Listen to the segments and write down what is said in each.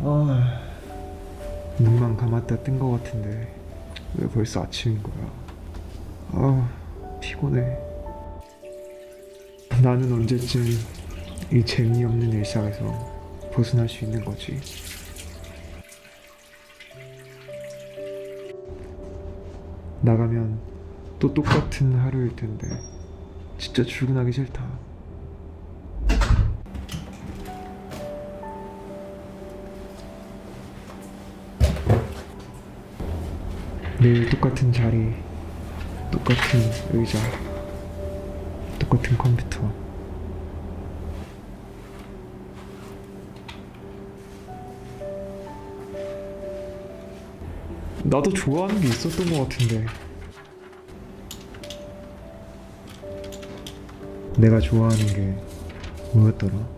아, 눈만 감았다 뜬거 같은데 왜 벌써 아침인 거야? 아, 피곤해. 나는 언제쯤 이 재미없는 일상에서 벗어날 수 있는 거지? 나가면 또 똑같은 하루일 텐데 진짜 출근하기 싫다. 매일 똑같은 자리, 똑같은 의자, 똑같은 컴퓨터. 나도 좋아하는 게 있었던 것 같은데. 내가 좋아하는 게 뭐였더라?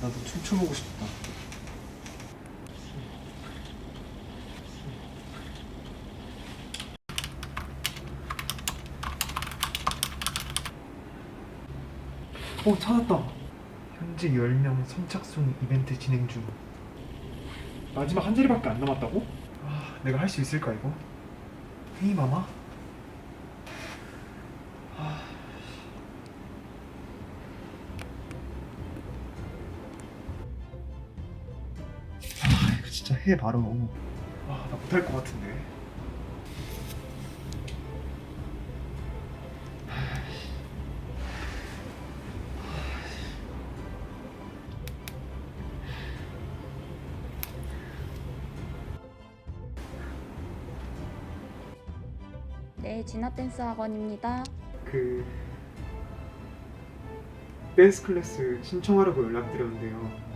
나도 춤춰보고 싶다. 오 찾았다. 현재 10명 선착순 이벤트 진행 중. 마지막 한 자리밖에 안 남았다고? 아, 내가 할 수 있을까 이거? 헤이 마마? 진짜 해 바로. 아, 나 못할 것 같은데. 네, 진화 댄스 학원입니다. 그 댄스 클래스 신청하라고 연락드렸는데요.